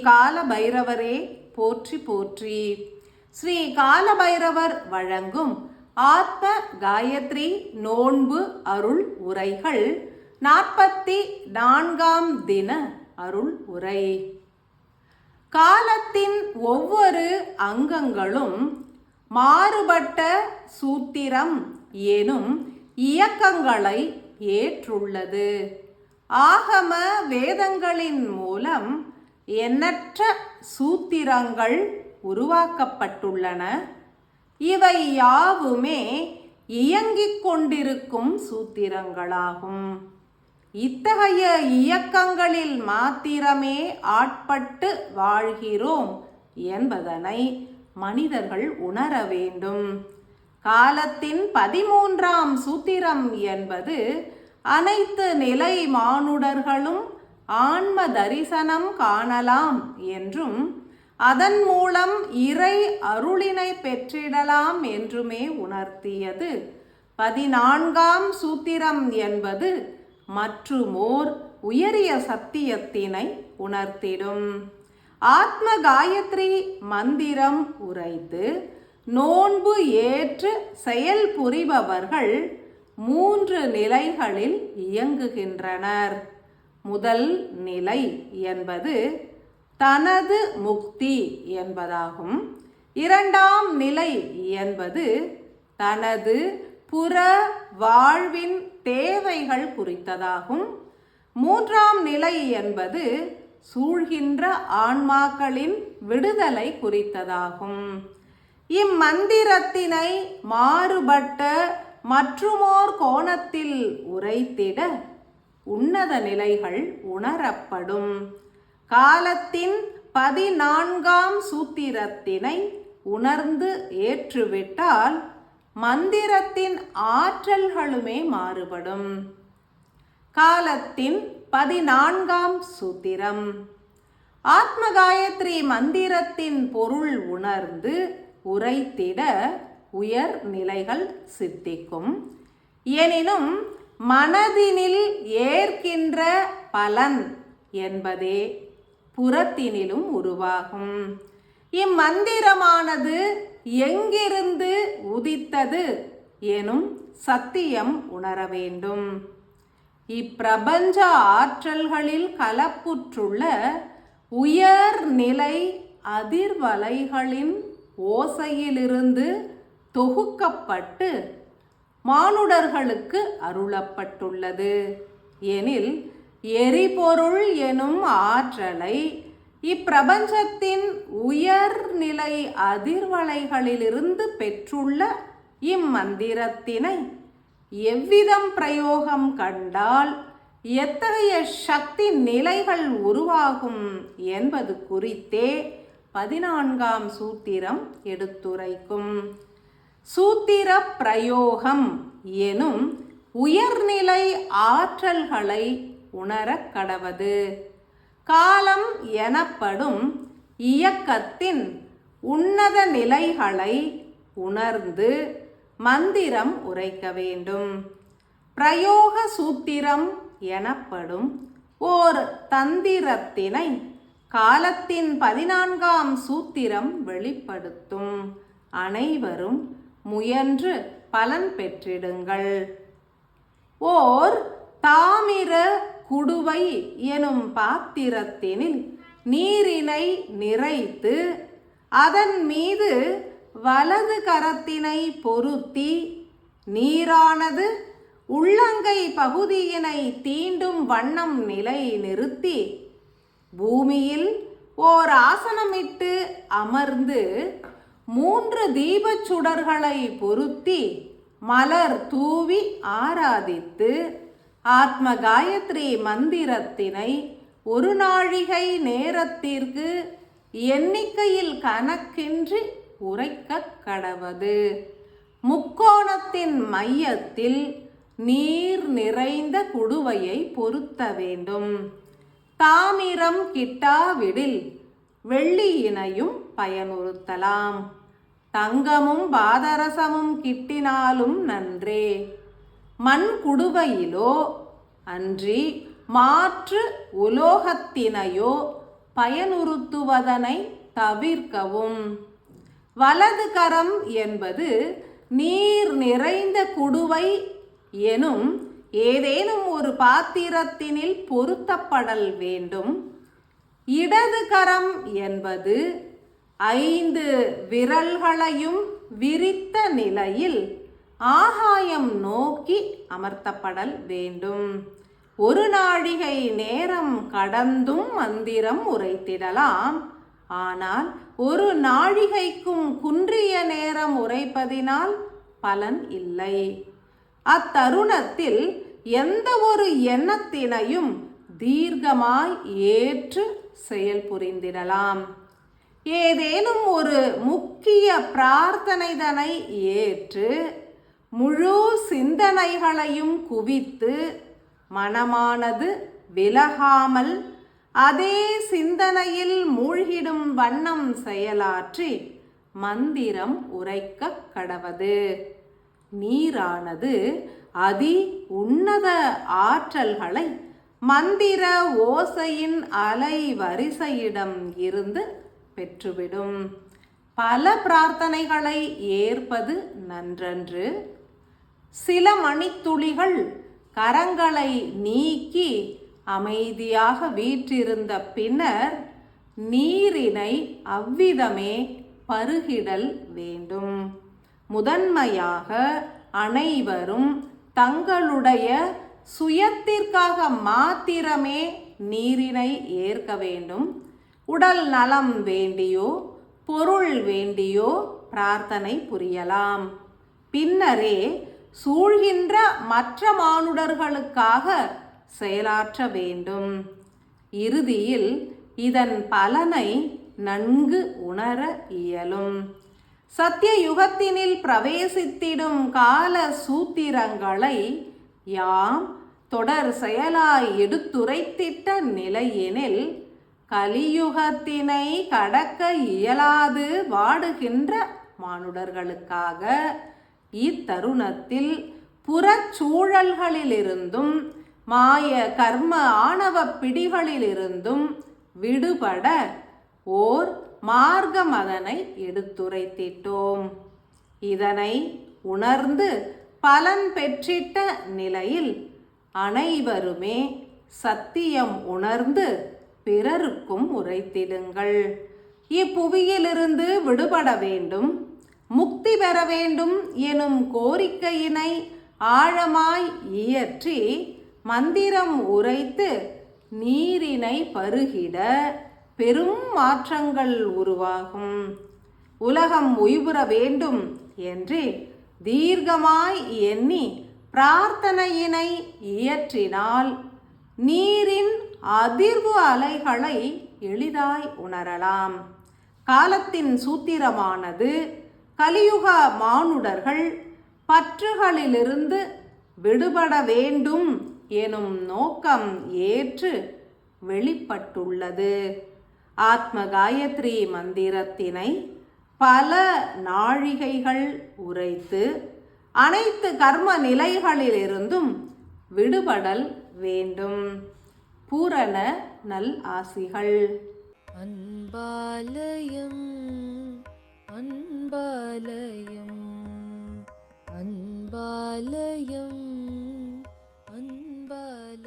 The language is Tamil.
கால பைரவரே போற்றி போற்றி. ஸ்ரீ கால பைரவர் வழங்கும் ஆத்ம காயத்ரி நோன்பு அருள் உரைகள் நாற்பத்தி நான்காம் தின அருள் உரை. காலத்தின் ஒவ்வொரு அங்கங்களும் மாறுபட்ட சூத்திரம் எனும் இயக்கங்களை ஏற்றுள்ளது. ஆகம வேதங்களின் மூலம் எண்ணற்ற சூத்திரங்கள் உருவாக்கப்பட்டுள்ளன. இவை யாவுமே இயங்கிக் கொண்டிருக்கும் சூத்திரங்களாகும். இத்தகைய இயக்கங்களில் மாத்திரமே ஆட்பட்டு வாழ்கிறோம் என்பதனை மனிதர்கள் உணர வேண்டும். காலத்தின் பதிமூன்றாம் சூத்திரம் என்பது அனைத்து நிலை மானுடர்களும் ஆன்ம தரிசனம் காணலாம் என்றும் அதன் மூலம் இறை அருளினை பெற்றிடலாம் என்றுமே உணர்த்தியது. பதினான்காம் சூத்திரம் என்பது மற்றுமோர் உயரிய சத்தியத்தினை உணர்த்திடும். ஆத்ம காயத்ரி மந்திரம் உரைத்து நோன்பு ஏற்று செயல் புரிபவர்கள் மூன்று நிலைகளில் இயங்குகின்றனர். முதல் நிலை என்பது தனது முக்தி என்பதாகும். இரண்டாம் நிலை என்பது தனது புற வாழ்வின் தேவைகள் குறித்ததாகும். மூன்றாம் நிலை என்பது சூழ்கின்ற ஆன்மாக்களின் விடுதலை குறித்ததாகும். இம்மந்திரத்தினை மாறுபட்ட மற்றுமோர் கோணத்தில் உரைத்திட உன்னத நிலைகள் உணரப்படும். காலத்தின் பதினான்காம் சூத்திரத்தினை உணர்ந்து ஏற்றுவிட்டால் மந்திரத்தின் ஆற்றல்களுமே மாறுபடும். காலத்தின் பதினான்காம் சூத்திரம். ஆத்மகாயத்ரி மந்திரத்தின் பொருள் உணர்ந்து உரைத்திட உயர் நிலைகள் சித்திக்கும். எனினும் மனதினில் ஏற்கின்ற பலன் என்பதே புறத்தினிலும் உருவாகும். இம்மந்திரமானது எங்கிருந்து உதித்தது எனும் சத்தியம் உணர வேண்டும். இப்பிரபஞ்ச ஆற்றல்களில் கலப்புற்றுள்ள உயர்நிலை அதிர்வலைகளின் ஓசையிலிருந்து தொகுக்கப்பட்டு மானுடர்களுக்கு அருளப்பட்டுள்ளது. எனில் எரிபொருள் எனும் ஆற்றலை இப்பிரபஞ்சத்தின் உயர்நிலை அதிர்வலைகளிலிருந்து பெற்றுள்ள இம்மந்திரத்தினை எவ்விதம் பிரயோகம் கண்டால் எத்தகைய சக்தி நிலைகள் உருவாகும் என்பது குறித்தே பதினான்காம் சூத்திரம் எடுத்துரைக்கும். சூத்திர பிரயோகம் எனும் உயர்நிலை ஆற்றல்களை உணரக் கடவது. காலம் எனப்படும் இயக்கத்தின் உன்னத நிலைகளை உணர்ந்து மந்திரம் உரைக்க வேண்டும். பிரயோக சூத்திரம் எனப்படும் ஓர் தந்திரத்தினை காலத்தின் பதினான்காம் சூத்திரம் வெளிப்படுத்தும். அனைவரும் முயன்று பலன் பெற்றிடுங்கள். ஓர் தாமிர குடுவை எனும் பாத்திரத்தினில் நீரினை நிறைத்து அதன் மீது வலது கரத்தினை பொருத்தி நீரானது உள்ளங்கை பகுதியினை தீண்டும் வண்ணம் நிலை நிறுத்தி பூமியில் ஓர் ஆசனமிட்டு அமர்ந்து மூன்று தீபச் சுடர்களை பொருத்தி மலர் தூவி ஆராதித்து ஆத்ம காயத்ரி மந்திரத்தினை ஒரு நாழிகை நேரத்திற்கு எண்ணிக்கையில் கணக்கின்றி உரைக்கக் கடவது. முக்கோணத்தின் மையத்தில் நீர் நிறைந்த குடுவையை பொருத்த வேண்டும். தாமிரம் கிட்டாவிடில் வெள்ளியினையும் பயனுறுத்தலாம். தங்கமும் பாதரசமும் கிட்டினாலும் நன்றே. மண் குடுவையிலோ அன்றி மாற்று உலோகத்தினையோ பயனுறுத்துவதனை தவிர்க்கவும். வலது கரம் என்பது நீர் நிறைந்த குடுவை எனும் ஏதேனும் ஒரு பாத்திரத்தினில் பொருத்தப்படல் வேண்டும். இடது கரம் என்பது ஐந்து விரல்களையும் விரித்த நிலையில் ஆகாயம் நோக்கி அமர்த்தப்படல் வேண்டும். ஒரு நாழிகை நேரம் கடந்தும் மந்திரம் உரைத்திடலாம். ஆனால் ஒரு நாழிகைக்கும் குன்றிய நேரம் உரைப்பதினால் பலன் இல்லை. அத்தருணத்தில் எந்த ஒரு எண்ணத்தினையும் தீர்க்கமாய் ஏற்று செயல் புரிந்திடலாம் ஏதேனும் ஒரு முக்கிய பிரார்த்தனைதனை ஏற்று முழு சிந்தனைகளையும் குவித்து மனமானது விலகாமல் அதே சிந்தனையில் மூழ்கிடும் வண்ணம் செயலாற்றி மந்திரம் உரைக்க கடவது. நீரானது அதி உன்னத ஆற்றல்களை மந்திர ஓசையின் அலை வரிசையிடம் இருந்து பெற்றுவிடும். பல பிரார்த்தனைகளை ஏற்பது நன்றன்று. சில மணித்துளிகள் கரங்களை நீக்கி அமைதியாக வீற்றிருந்த பின்னர் நீரினை அவ்விதமே பருகிடல் வேண்டும். முதன்மையாக அனைவரும் தங்களுடைய சுயத்திற்காக மாத்திரமே நீரினை ஏற்க வேண்டும். உடல் நலம் வேண்டியோ பொருள் வேண்டியோ பிரார்த்தனை புரியலாம். பின்னரே சூழ்கின்ற மற்ற மானுடர்களுக்காக செயலாற்ற வேண்டும். இறுதியில் இதன் பலனை நன்கு உணர இயலும். சத்திய யுகத்தினில் பிரவேசித்திடும் கால சூத்திரங்களை யாம் தொடர் செயலாய் எடுத்துரைத்திட்ட நிலையினில் கலியுகத்தினை கடக்க இயலாது வாடுகின்ற மானுடர்களுக்காக இத்தருணத்தில் புறச்சூழல்களிலிருந்தும் மாய கர்ம ஆணவ பிடிகளிலிருந்தும் விடுபட ஓர் மார்க்கம் அதனை எடுத்துரைத்திட்டோம். இதனை உணர்ந்து பலன் பெற்றிட்ட நிலையில் அனைவருமே சத்தியம் உணர்ந்து பிறருக்கும் உரைத்திடுங்கள். இப்புவியிலிருந்து விடுபட வேண்டும். முக்தி பெற வேண்டும் எனும் கோரிக்கையினை ஆழமாய் இயற்றி மந்திரம் உரைத்து நீரினை பருகிட பெரும் மாற்றங்கள் உருவாகும். உலகம் உய்வுற வேண்டும் என்று தீர்க்கமாய் எண்ணி பிரார்த்தனையினை இயற்றினால் நீரின் அதிர்வு அலைகளை எளிதாய் உணரலாம். காலத்தின் சூத்திரமானது கலியுக மானுடர்கள் பற்றுகளிலிருந்து விடுபட வேண்டும் எனும் நோக்கம் ஏற்று வெளிப்பட்டுள்ளது. ஆத்ம காயத்ரி மந்திரத்தினை பல நாழிகைகள் உரைத்து அனைத்து கர்ம நிலைகளிலிருந்தும் விடுபடல் வேண்டும். பூரண நல் ஆசிகள். அன்பாலயம் அன்பாலயம் அன்பாலயம் அன்பாலயம்.